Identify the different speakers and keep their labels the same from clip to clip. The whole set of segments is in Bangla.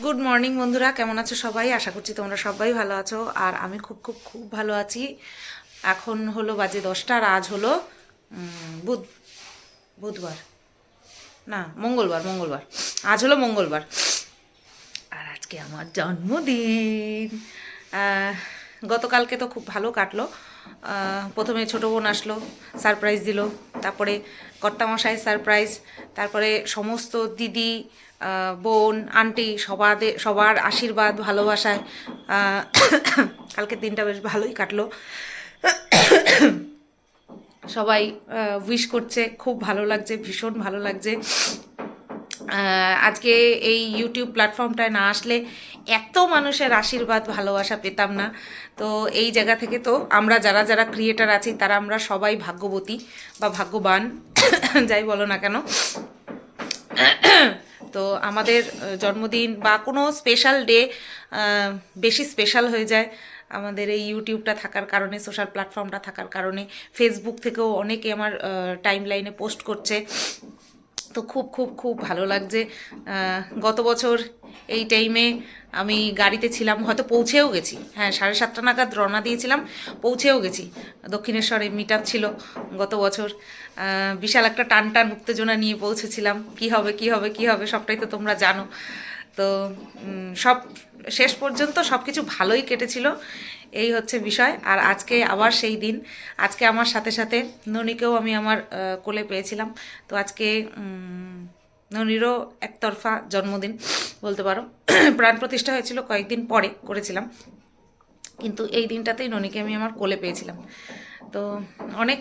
Speaker 1: গুড মর্নিং বন্ধুরা। কেমন আছো সবাই? আশা করছি তোমরা সবাই ভালো আছো। আর আমি খুব খুব খুব ভালো আছি। এখন হলো বাজে দশটা আর আজ হলো বুধ বুধবার। না, মঙ্গলবার মঙ্গলবার। আজ হলো মঙ্গলবার। আর আজকে আমার জন্মদিন। গতকালকে তো খুব ভালো কাটলো। প্রথমে ছোটো বোন আসলো সারপ্রাইজ দিল, তারপরে কর্তামশাই সারপ্রাইজ তারপরে সমস্ত দিদি বোন আন্টি সবাদের সবার আশীর্বাদ, ভালোবাসায় কালকে দিনটা বেশ ভালোই কাটলো। সবাই উইশ করছে, খুব ভালো লাগছে, ভীষণ ভালো লাগছে। আজকে এই ইউটিউব প্ল্যাটফর্মটায় না আসলে এত মানুষের আশীর্বাদ, ভালোবাসা পেতাম না। তো এই জায়গা থেকে তো আমরা যারা যারা ক্রিয়েটার আছি, তারা আমরা সবাই ভাগ্যবতী বা ভাগ্যবান, যাই বলো না কেন। তো আমাদের জন্মদিন বা কোনো স্পেশাল ডে বেশি স্পেশাল হয়ে যায় আমাদের এই ইউটিউবটা থাকার কারণে সোশ্যাল প্ল্যাটফর্মটা থাকার কারণে। ফেসবুক থেকেও অনেকে আমার টাইম লাইনে পোস্ট করছে। তো খুব খুব খুব ভালো লাগছে। গত বছর এই টাইমে আমি গাড়িতে ছিলাম, হয়তো পৌঁছেও গেছি। হ্যাঁ সাড়ে সাতটা নাগাদ রওনা দিয়েছিলাম, পৌঁছেও গেছি। দক্ষিণেশ্বরে মিট আপ ছিল গত বছর। বিশাল একটা টান টান উত্তেজনা নিয়ে পৌঁছেছিলাম। কি হবে কি হবে কি হবে সবটাই তো তোমরা জানো। তো সব, শেষ পর্যন্ত সব কিছু ভালোই কেটেছিল। এই হচ্ছে বিষয়। আর আজকে আবার সেই দিন। আজকে আমার সাথে সাথে ননিকেও আমি আমার কোলে পেয়েছিলাম। তো আজকে ননিরও একতরফা জন্মদিন বলতে পারো। প্রাণ প্রতিষ্ঠা হয়েছিল কয়েকদিন পরে করেছিলাম। কিন্তু এই দিনটাতেই ননিকে আমি আমার কোলে পেয়েছিলাম। তো অনেক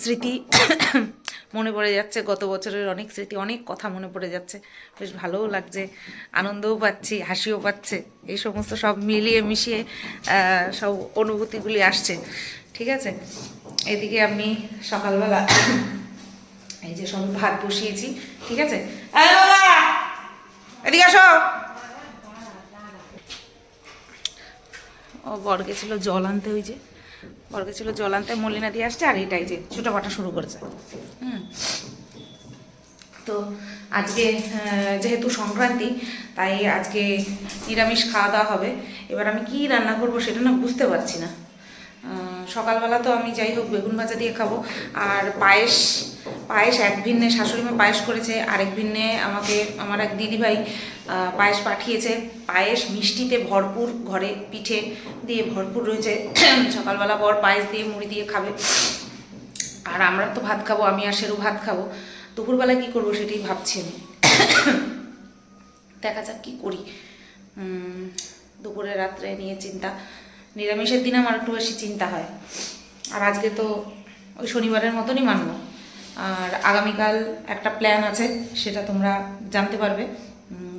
Speaker 1: স্মৃতি মনে পড়ে যাচ্ছে, গত বছরের অনেক স্মৃতি, অনেক কথা মনে পড়ে যাচ্ছে। বেশ ভালোও লাগছে, আনন্দও পাচ্ছি, হাসিও পাচ্ছে। এই সমস্ত সব মিলিয়ে মিশিয়ে সব অনুভূতিগুলি আসছে। ঠিক আছে? এদিকে আমি সকালবেলা এই যে সব ভাত বসিয়েছি, ঠিক আছে? এদিকে আসো! ও বর গেছিল জল আনতে ওই যে। বর ছিল জল আনতে মলিনা দিয়ে আসছে, আর এটাই যে ছোটো বাটা শুরু করেছে। হুম। তো আজকে যেহেতু সংক্রান্তি, তাই আজকে নিরামিষ খাওয়া দাওয়া হবে। এবার আমি কি রান্না করব সেটা না বুঝতে পারছি না। সকালবেলা তো আমি যাই হোক বেগুন ভাজা দিয়ে খাব। আর পায়েস পায়েস এক ভিন্নে, শাশুড়িমা পায়েস করেছে, আরেক ভিন্নে আমাকে, আমার এক দিদিভাই পায়েস পাঠিয়েছে। পায়েস মিষ্টিতে ভরপুর, ঘরে পিঠে দিয়ে ভরপুর রয়েছে। সকালবেলা বর পায়েস দিয়ে মুড়ি দিয়ে খাবে। আর আমরা তো ভাত খাব, আমি আর সেরু ভাত খাব। দুপুরবেলা কি করব সেটাই ভাবছি আমি। দেখা যাক কি করি। দুপুরে রাত্রে নিয়ে চিন্তা। নিরামিষের দিন আমার একটু বেশি চিন্তা হয়। আর আজকে তো ওই শনিবারের মতনই মানব। আর আগামীকাল একটা প্ল্যান আছে, সেটা তোমরা জানতে পারবে।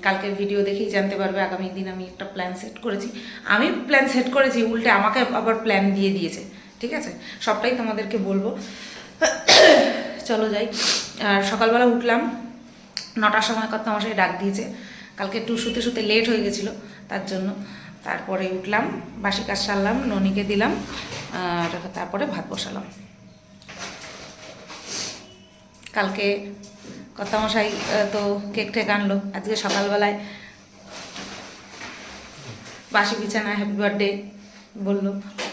Speaker 1: কালকের ভিডিও দেখেই জানতে পারবে, আগামী দিন আমি একটা প্ল্যান সেট করেছি। আমি প্ল্যান সেট করেছি, উল্টে আমাকে আবার প্ল্যান দিয়ে দিয়েছে, ঠিক আছে? সবটাই তোমাদেরকে বলব। চলো যাই। আর সকালবেলা উঠলাম, নটার সময় কত আমার সাথে ডাক দিয়েছে। কালকে একটু শুতে শুতে লেট হয়ে গেছিল, তার জন্য। তারপরে উঠলাম, বাসি কাজ সারলাম, ননিকে দিলাম, আর তারপরে ভাত বসালাম। কালকে কর্তামশাই তো কেক টেক আনলো, আজকে সকালবেলায়। বাসি বিছানায় হ্যাপি বার্থডে বলল,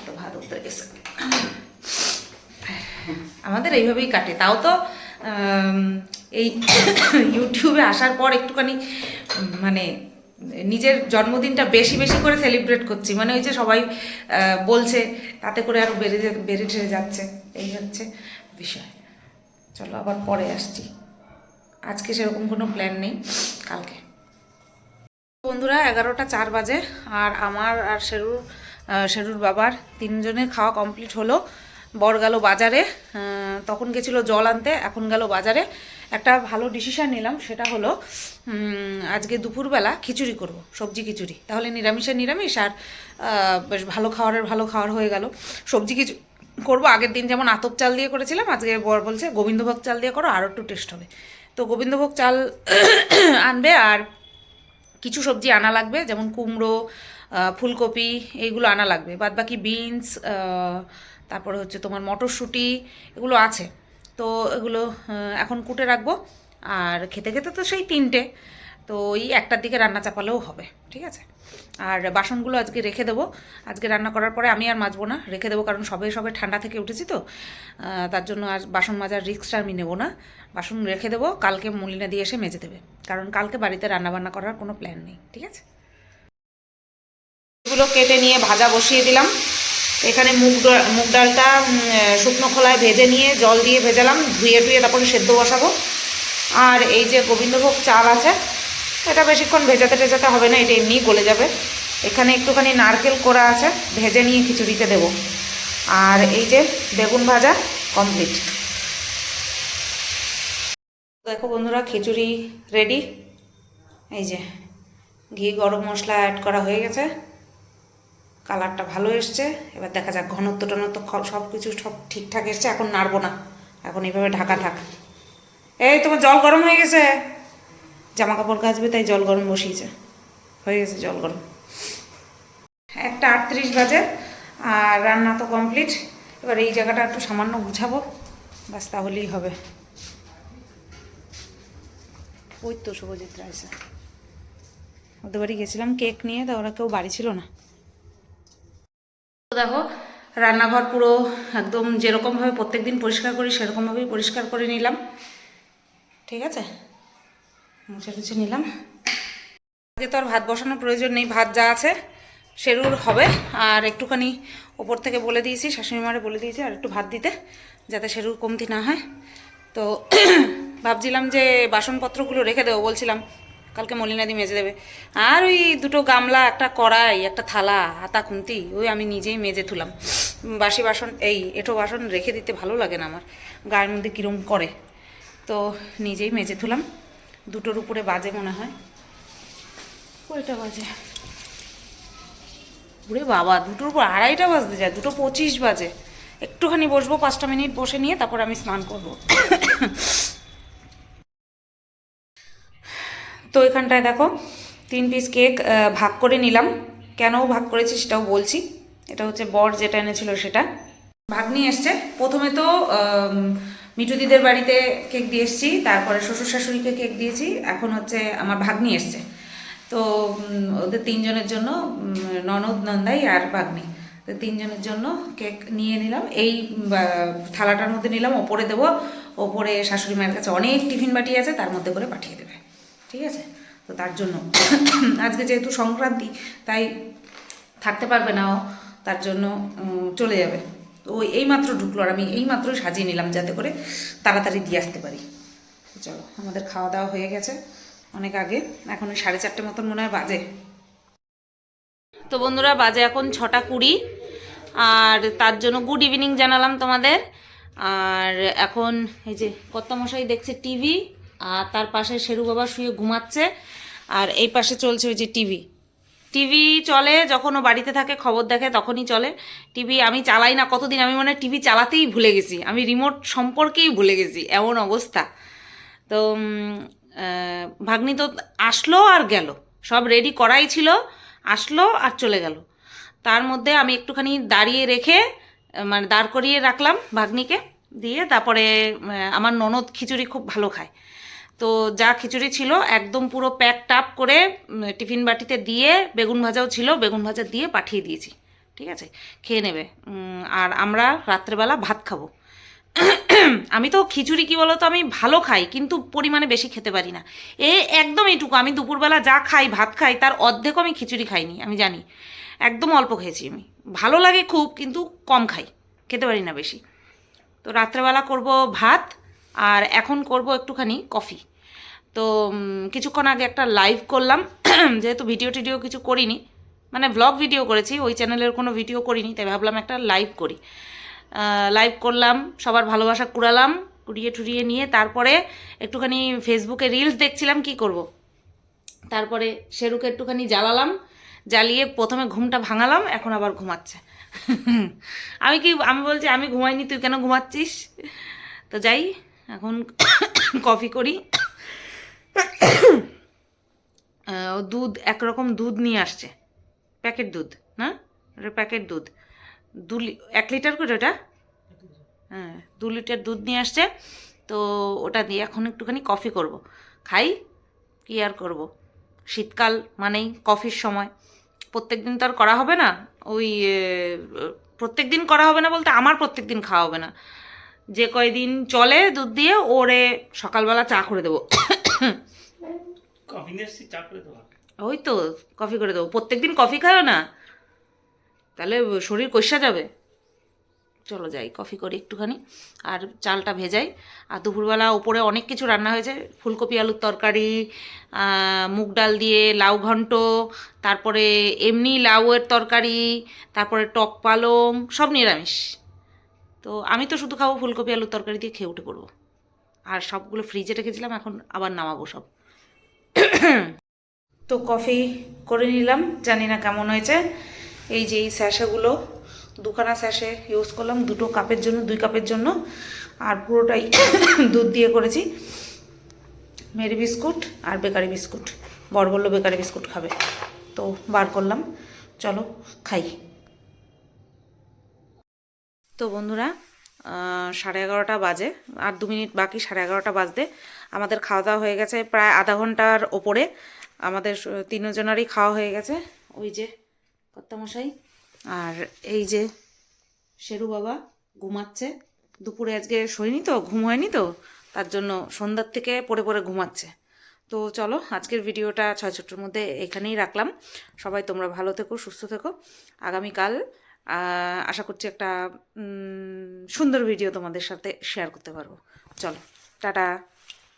Speaker 1: তো ভাত উঠতে গেছে। আমাদের এইভাবেই কাটে। তাও তো এই ইউটিউবে আসার পর একটুখানি মানে নিজের জন্মদিনটা বেশি বেশি করে সেলিব্রেট করছি। মানে ওই যে সবাই বলছে, তাতে করে আরও বেড়ে বেড়ে ঠেড়ে যাচ্ছে। এই হচ্ছে বিষয়। চলো আবার পরে আসছি। আজকে সেরকম কোনো প্ল্যান নেই, কালকে। বন্ধুরা, এগারোটা চার বাজে, আর আমার আর শেরুর শেরুর বাবার তিনজনের খাওয়া কমপ্লিট হলো। বর গেল বাজারে তখন গেছিল জল আনতে, এখন গেল বাজারে। একটা ভালো ডিসিশন নিলাম, সেটা হলো আজকে দুপুরবেলা খিচুড়ি করব, সবজি খিচুড়ি। তাহলে নিরামিষের নিরামিষ আর বেশ ভালো খাওয়ারের ভালো খাওয়ার হয়ে গেল। সবজি কিছু করব আগের দিন যেমন আতপ চাল দিয়ে করেছিলাম, আজকে বর বলছে গোবিন্দভোগ চাল দিয়ে করো আরও একটু টেস্ট হবে। তো গোবিন্দভোগ চাল আনবে আর কিছু সবজি আনা লাগবে, যেমন কুমড়ো ফুলকপি, এইগুলো আনা লাগবে। বাদ বাকি বিনস তারপরে হচ্ছে তোমার মটরশুঁটি, এগুলো আছে। তো এগুলো এখন কুটে রাখব। আর খেতে খেতে তো সেই তিনটে। তো ওই একটার দিকে রান্না চাপালেও হবে, ঠিক আছে? আর বাসনগুলো আজকে রেখে দেবো। আজকে রান্না করার পরে আমি আর মাজবো না, রেখে দেবো, কারণ সবে সবে ঠান্ডা থেকে উঠেছি তো। তার জন্য আর বাসন মাজার রিস্কটা আমি নেব না। বাসন রেখে দেবো, কালকে মলিনা দিয়ে এসে মেজে দেবে। কারণ কালকে বাড়িতে রান্না বান্না করার কোনো প্ল্যান নেই, ঠিক আছে? এগুলো কেটে নিয়ে ভাজা বসিয়ে দিলাম। এখানে মুগ মুগ ডালটা শুকনো খোলায় ভেজে নিয়ে জল দিয়ে ভেজালাম, ধুয়ে টুয়ে তারপরে সেদ্ধ বসাবো। আর এই যে গোবিন্দভোগ চাল আছে, এটা বেশিক্ষণ ভেজাতে টেজাতে হবে না, এটা এমনিই গলে যাবে। এখানে একটুখানি নারকেল কোড়া আছে, ভেজে নিয়ে খিচুড়িতে দেবো। আর এই যে বেগুন ভাজা কমপ্লিট দেখো বন্ধুরা, খিচুড়ি রেডি এই যে ঘি, গরম মশলা অ্যাড করা হয়ে গেছে। কালারটা ভালো এসছে। এবার দেখা যাক ঘনত্ব টনত্ব সব কিছু সব ঠিকঠাক এসছে, এখন নাড়বো না। এখন এইভাবে ঢাকা থাক। এই, তোমার জল গরম হয়ে গেছে? জামা কাপড় কাচবে, তাই জল গরম বসিয়েছে। হয়ে গেছে জল গরম। একটা আটত্রিশ বাজে, আর রান্না তো কমপ্লিট। এবার এই জায়গাটা একটু সামান্য গুছাবো। ব্যাস, তাহলেই হবে। ওই তো শুভজিৎরা আছে ওদের বাড়ি গেছিলাম কেক নিয়ে, তা ওরা কেউ বাড়ি ছিল না। দেখো, রান্নাঘর পুরো একদম যেরকমভাবে প্রত্যেক দিন পরিষ্কার করি সেরকমভাবেই পরিষ্কার করে নিলাম। ঠিক আছে? মুছে টুছে নিলাম। আজকে তো আর ভাত বসানোর প্রয়োজন নেই, ভাত যা আছে সেরুর হবে। আর একটুখানি ওপর থেকে বলে দিয়েছি শাশুড়ি মারে বলে দিয়েছি আর একটু ভাত দিতে, যাতে সেরুর কমতি না হয়। তো ভাবছিলাম যে বাসনপত্রগুলো রেখে দেবো, বলছিলাম কালকে মলিনাদি মেজে দেবে। আর ওই দুটো গামলা, একটা কড়াই, একটা থালা হাতা খুন্তি, ওই আমি নিজেই মেজে তুলাম বাসি বাসন, এই এঁটো বাসন রেখে দিতে ভালো লাগে না আমার। গায়ের মধ্যে কীরম করে। তো নিজেই মেজে তুলাম দুটোর উপরে বাজে মনে হয়। কয়টা বাজে? ওরে বাবা, দুটোর উপর আড়াইটা বাজতে যায়, দুটো পঁচিশ বাজে। একটুখানি বসবো, পাঁচটা মিনিট বসে নিয়ে তারপর আমি স্নান করব। তো এখানটায় দেখো তিন পিস কেক ভাগ করে নিলাম। কেন ভাগ করেছি সেটাও বলছি। এটা হচ্ছে বর যেটা এনেছিল সেটা। ভাগ্নি এসছে। প্রথমে তো আম, মিঠু দিদের বাড়িতে কেক দিয়ে এসেছি তারপরে শ্বশুর শাশুড়িকে কেক দিয়েছি এখন হচ্ছে আমার ভাগ্নি এসছে। তো ওদের তিনজনের জন্য ননদ নন্দাই আর ভাগ্নি। তো তিনজনের জন্য কেক নিয়ে নিলাম। এই থালাটার মধ্যে নিলাম। ওপরে দেবো। ওপরে শাশুড়ি মায়ের কাছে অনেক টিফিন বাটি আছে তার মধ্যে করে পাঠিয়ে দেবে। ঠিক আছে? তো তার জন্য। আজকে যেহেতু সংক্রান্তি, তাই থাকতে পারবে না ও, তার জন্য চলে যাবে। তো ওই এইমাত্র ঢুকলো আর আমি এইমাত্রই সাজিয়ে নিলাম যাতে করে তাড়াতাড়ি দিয়ে আসতে পারি। চলো, আমাদের খাওয়া দাওয়া হয়ে গেছে অনেক আগে। এখন ওই সাড়ে চারটে মতন মনে হয় বাজে। তো বন্ধুরা, বাজে এখন ছটা কুড়ি। আর তার জন্য গুড ইভিনিং জানালাম তোমাদের। আর এখন এই যে কর্তামশাই দেখছে টিভি আর তার পাশে শেরু বাবা শুয়ে ঘুমাচ্ছে। আর এই পাশে চলছে ওই যে টিভি। টিভি চলে যখন ও বাড়িতে থাকে, খবর দেখে তখনই চলে। টিভি আমি চালাই না, কতদিন আমি মনে টিভি চালাতেই ভুলে গেছি। আমি রিমোট সম্পর্কেই ভুলে গেছি, এমন অবস্থা। তো ভাগ্নি তো আসলো আর গেল। সব রেডি করাই ছিল, আসলো আর চলে গেল। তার মধ্যে আমি একটুখানি দাঁড়িয়ে রেখে মানে দাঁড় করিয়ে রাখলাম ভাগ্নিকে। দিয়ে তারপরে আমার ননদ খিচুড়ি খুব ভালো খায়। তো যা খিচুড়ি ছিল, একদম পুরো প্যাক টাপ করে টিফিন বাটিতে দিয়ে, বেগুন ভাজাও ছিল, বেগুন ভাজা দিয়ে পাঠিয়ে দিয়েছি। ঠিক আছে? খেয়ে নেবে। আর আমরা রাত্রেবেলা ভাত খাব। আমি তো খিচুড়ি কি বলতো, আমি ভালো খাই, কিন্তু পরিমাণে বেশি খেতে পারি না। এ, একদম এইটুকু, আমি দুপুরবেলা যা খাই, ভাত খাই, তার অর্ধেকও আমি খিচুড়ি খাইনি, আমি জানি। একদম অল্প খেয়েছি আমি। ভালো লাগে খুব, কিন্তু কম খাই, খেতে পারি না বেশি। তো রাত্রেবেলা করব ভাত, আর এখন করব একটুখানি কফি। তো কিছুক্ষণ আগে একটা লাইভ করলাম, যেহেতু ভিডিও টিডিও কিছু করিনি মানে ব্লগ ভিডিও করেছি, ওই চ্যানেলের কোনো ভিডিও করিনি, তাই ভাবলাম একটা লাইভ করি। লাইভ করলাম, সবার ভালোবাসা কুড়ালাম, কুড়িয়ে টুরিয়ে নিয়ে তারপরে একটুখানি ফেসবুকে রিলস দেখছিলাম, কি করব। তারপরে শেরুকে একটুখানি জ্বালালাম, জ্বালিয়ে প্রথমে ঘুমটা ভাঙালাম, এখন আবার ঘুমাচ্ছে। আমি কি, আমি বলছি, আমি ঘুমাইনি, তুই কেন ঘুমাচ্ছিস? তো যাই, এখন কফি করি। দুধ, একরকম দুধ নিয়ে আসছে। প্যাকেট দুধ, না? এটা প্যাকেট দুধ। দু এক লিটার করে ওটা? হ্যাঁ দু লিটার দুধ নিয়ে আসছে। তো ওটা দিয়ে এখন একটুখানি কফি করব। খাই, কী আর করব? শীতকাল মানেই কফির সময়। প্রত্যেক দিন তো আর করা হবে না। ওই প্রত্যেক দিন করা হবে না বলতে আমার প্রত্যেক দিন খাওয়া হবে না। যে কয়দিন চলে দুধ দিয়ে, ওরে সকালবেলা চা করে দেবো।
Speaker 2: কফি নিয়ে এসছি চা করে দেওয়া
Speaker 1: ওই তো কফি করে দেবো। প্রত্যেক দিন কফি খাও না? তাহলে শরীর কষা যাবে। চলো যাই কফি করি একটুখানি। আর চালটা ভেজাই। আর দুপুরবেলা ওপরে অনেক কিছু রান্না হয়েছে। ফুলকপি আলুর তরকারি মুগ ডাল দিয়ে লাউ ঘন্ট তারপরে এমনি লাউয়ের তরকারি তারপরে টক পালং সব নিরামিষ। তো আমি তো শুধু খাব ফুলকপি আলুর তরকারি দিয়ে খেয়ে উঠে পড়ব। আর সবগুলো ফ্রিজে রেখেছিলাম এখন আবার নামাবো সব। তো কফি করে নিলাম, জানি না কেমন হয়েছে। এই যে এই স্যাশেগুলো দুখানা স্যাশে ইউজ করলাম, দুটো কাপের জন্য, দুই কাপের জন্য। আর পুরোটাই দুধ দিয়ে করেছি। মেরি বিস্কুট আর বেকারি বিস্কুট। বর বলল বেকারি বিস্কুট খাবে। তো বার করলাম। চলো, খাই। তো বন্ধুরা সাড়ে এগারোটা বাজে, আর দু মিনিট বাকি সাড়ে এগারোটা বাজতে আমাদের খাওয়া দাওয়া হয়ে গেছে প্রায় আধা ঘণ্টার ওপরে। আমাদের তিনজনেরই খাওয়া হয়ে গেছে, ওই যে কর্তামশাই আর এই যে শেরু বাবা ঘুমাচ্ছে। দুপুরে আজকে শোয়নি তো, ঘুম হয়নি তো, তার জন্য সন্ধ্যার থেকে পড়ে পড়ে ঘুমাচ্ছে। তো চলো, আজকের ভিডিওটা ছয় ছোট্টর মধ্যে এখানেই রাখলাম। সবাই তোমরা ভালো থেকো, সুস্থ থেকো। আগামীকাল আশা করছি একটা সুন্দর ভিডিও তোমাদের সাথে শেয়ার করতে পারব। চলো টাটা।